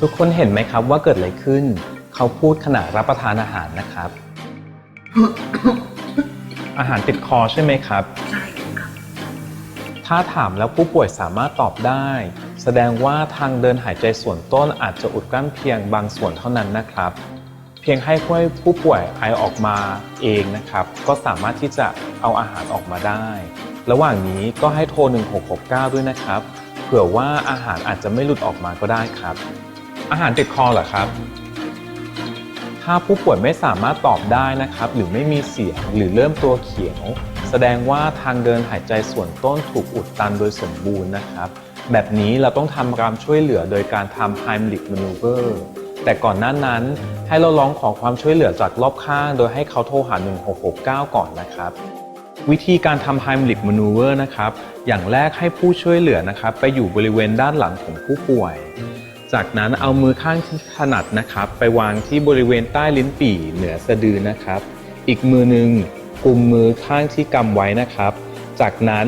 ทุกคนเห็นไหมครับว่าเกิดอะไรขึ้น เขาพูดขณะรับประทานอาหารนะครับ อาหารติดคอใช่ไหมครับ ใช่ค่ะถ้าถามแล้วผู้ป่วยสามารถตอบได้ แสดงว่าทางเดินหายใจส่วนต้นอาจจะอุดกั้นเพียงบางส่วนเท่านั้นนะครับ เพียงให้ผู้ป่วยไอออกมาเองนะครับ ก็สามารถที่จะเอาอาหารออกมาได้ ระหว่างนี้ก็ให้โทร 1669 ด้วยนะครับ เผื่อว่าอาหารอาจจะไม่หลุดออกมาก็ได้ครับ อาหารติดคอเหรอครับ ถ้าผู้ป่วยไม่สามารถตอบได้นะครับ หรือไม่มีเสียงหรือเริ่มตัวเขียว แสดงว่าทางเดินหายใจส่วนต้นถูกอุดตันโดยสมบูรณ์นะครับ แบบนี้เราต้องทำการช่วยเหลือโดยการทำ Heimlich Maneuver แต่ก่อนหน้านั้นให้เราลองขอความช่วยเหลือจากรอบข้าง โดยให้เขาโทรหา 1669 ก่อนนะครับวิธีการทำ Heimlich Maneuver นะครับ อย่างแรกให้ผู้ช่วยเหลือนะครับ ไปอยู่บริเวณด้านหลังของผู้ป่วย จากนั้นเอามือข้างที่ถนัดนะครับ ไปวางที่บริเวณใต้ลิ้นปี่เหนือสะดือนะครับ อีกมือหนึ่งกุมมือข้างที่กำไว้นะครับ จากนั้น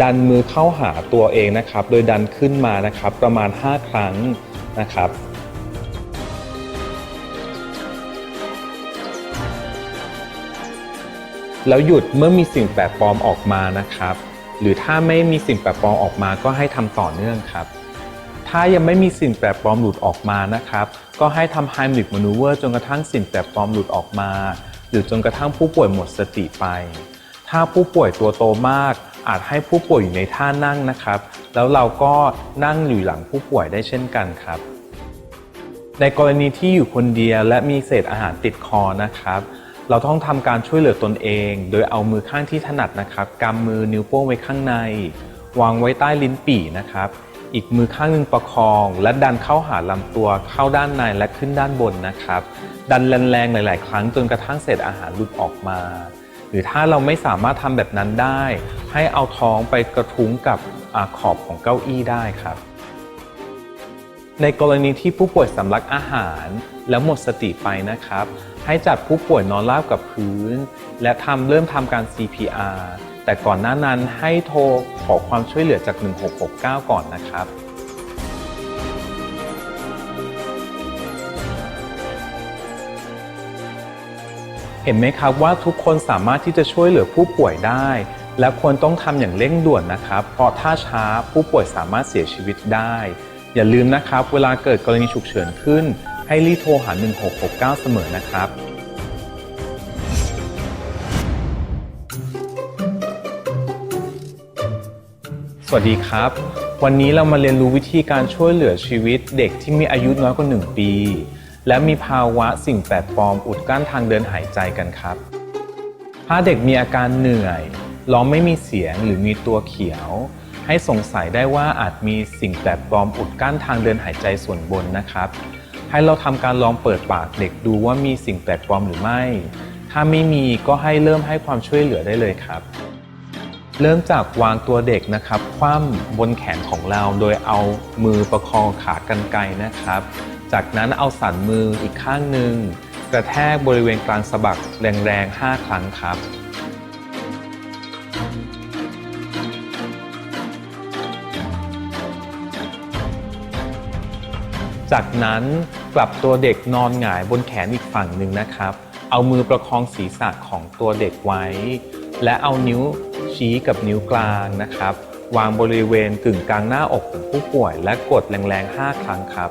ดันมือเข้าหาตัวเองนะครับ โดยดันขึ้นมานะครับ ประมาณ 5 ครั้งนะครับแล้วหยุดเมื่อมีสิ่งแปลกปลอมออกมานะครับ หรือถ้าไม่มีสิ่งแปลกปลอมออกมาก็ให้ทำต่อเนื่องครับ ถ้ายังไม่มีสิ่งแปลกปลอมหลุดออกมานะครับ ก็ให้ทำ Heimlich Maneuver จนกระทั่งสิ่งแปลกปลอมหลุดออกมา หรือจนกระทั่งผู้ป่วยหมดสติไป ถ้าผู้ป่วยตัวโตมาก อาจให้ผู้ป่วยอยู่ในท่านั่งนะครับ แล้วเราก็นั่งอยู่หลังผู้ป่วยได้เช่นกันครับ ในกรณีที่อยู่คนเดียวและมีเศษอาหารติดคอนะครับเราต้องทำการช่วยเหลือตนเอง โดยเอามือข้างที่ถนัดนะครับกำมือนิ้วโป้งไว้ข้างใน วางไว้ใต้ลิ้นปี่นะครับ อีกมือข้างหนึ่งประคอง และดันเข้าหาลำตัวเข้าด้านในและขึ้นด้านบนนะครับ ดันแรงๆหลาย ๆ ครั้งจนกระทั่งเศษอาหารหลุดออกมา หรือถ้าเราไม่สามารถทำแบบนั้นได้ ให้เอาท้องไปกระทุ้งกับอขอบของเก้าอี้ได้ครับ ในกรณีที่ผู้ป่วยสำลักอาหารแล้วหมดสติไปนะครับ ให้จัดผู้ป่วยนอนราบกับพื้น และทำเริ่มทำการ CPR แต่ก่อนหน้านั้นให้โทรขอความช่วยเหลือจาก 1669 ก่อนนะครับเห็นไหมครับว่าทุกคนสามารถที่จะช่วยเหลือผู้ป่วยได้ และควรต้องทำอย่างเร่งด่วนนะครับ เพราะถ้าช้าผู้ป่วยสามารถเสียชีวิตได้ อย่าลืมนะครับ เวลาเกิดกรณีฉุกเฉินขึ้น ให้รีโทรหา 1669 เสมอนะครับ สวัสดีครับ วันนี้เรามาเรียนรู้วิธีการช่วยเหลือชีวิตเด็กที่มีอายุน้อยกว่า 1 ปี และมีภาวะสิ่งแปลกปลอมอุดกั้นทางเดินหายใจกันครับ ถ้าเด็กมีอาการเหนื่อยร้องไม่มีเสียงหรือมีตัวเขียว ให้สงสัยได้ว่าอาจมีสิ่งแปลกปลอมอุดกั้นทางเดินหายใจส่วนบนนะครับ ให้เราทำการลองเปิดปากเด็กดูว่ามีสิ่งแปลกปลอมหรือไม่ ถ้าไม่มีก็ให้เริ่มให้ความช่วยเหลือได้เลยครับ เริ่มจากวางตัวเด็กนะครับคว่ำบนแขนของเราโดยเอามือประคองขากรรไกรนะครับ จากนั้นเอาสันมืออีกข้างหนึ่งกระแทกบริเวณกลางสะบักแรงๆ 5 ครั้งครับ จากนั้นกลับตัวเด็กนอนหงายบนแขนอีกฝั่งหนึ่งนะครับ เอามือประคองศีรษะของตัวเด็กไว้ และเอานิ้ว ชี้กับนิ้วกลางนะครับ วางบริเวณกึ่งกลางหน้าอกของผู้ป่วย และกดแรงๆ 5 ครั้งครับ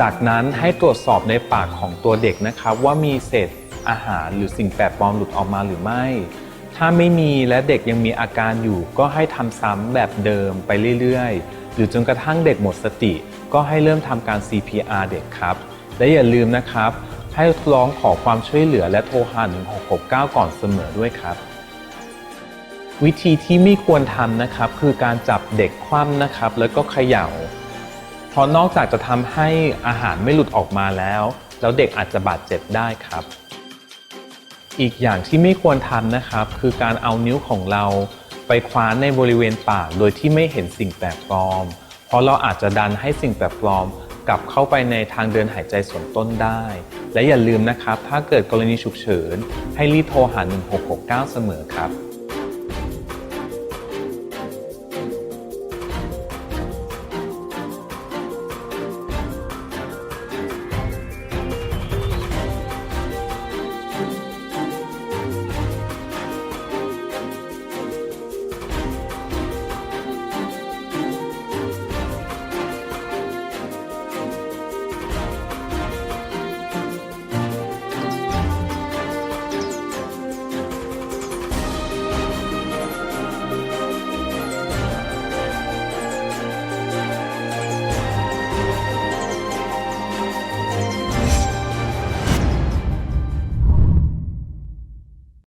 จากนั้นให้ตรวจสอบในปากของตัวเด็กนะครับ ว่ามีเศษอาหารหรือสิ่งแปลกปลอมหลุดออกมาหรือไม่ ถ้าไม่มีและเด็กยังมีอาการอยู่ ก็ให้ทำซ้ำแบบเดิมไปเรื่อยๆ หรือจนกระทั่งเด็กหมดสติ ก็ให้เริ่มทำการ CPR เด็กครับ และอย่าลืมนะครับ ให้ร้องขอความช่วยเหลือและโทรหา 1669 ก่อนเสมอด้วยครับ วิธีที่ไม่ควรทำนะครับ คือการจับเด็กคว่ำนะครับ แล้วก็เขย่า เพราะนอกจากจะทำให้อาหารไม่หลุดออกมาแล้ว แล้วเด็กอาจจะบาดเจ็บได้ครับ อีกอย่างที่ไม่ควรทำนะครับ คือการเอานิ้วของเราไปคว้านในบริเวณปากโดยที่ไม่เห็นสิ่งแปลกปลอม เพราะเราอาจจะดันให้สิ่งแปลกปลอม กลับเข้าไปในทางเดินหายใจส่วนต้นได้ และอย่าลืมนะครับ ถ้าเกิดกรณีฉุกเฉิน ให้รีบโทรหา 1669 เสมอครับ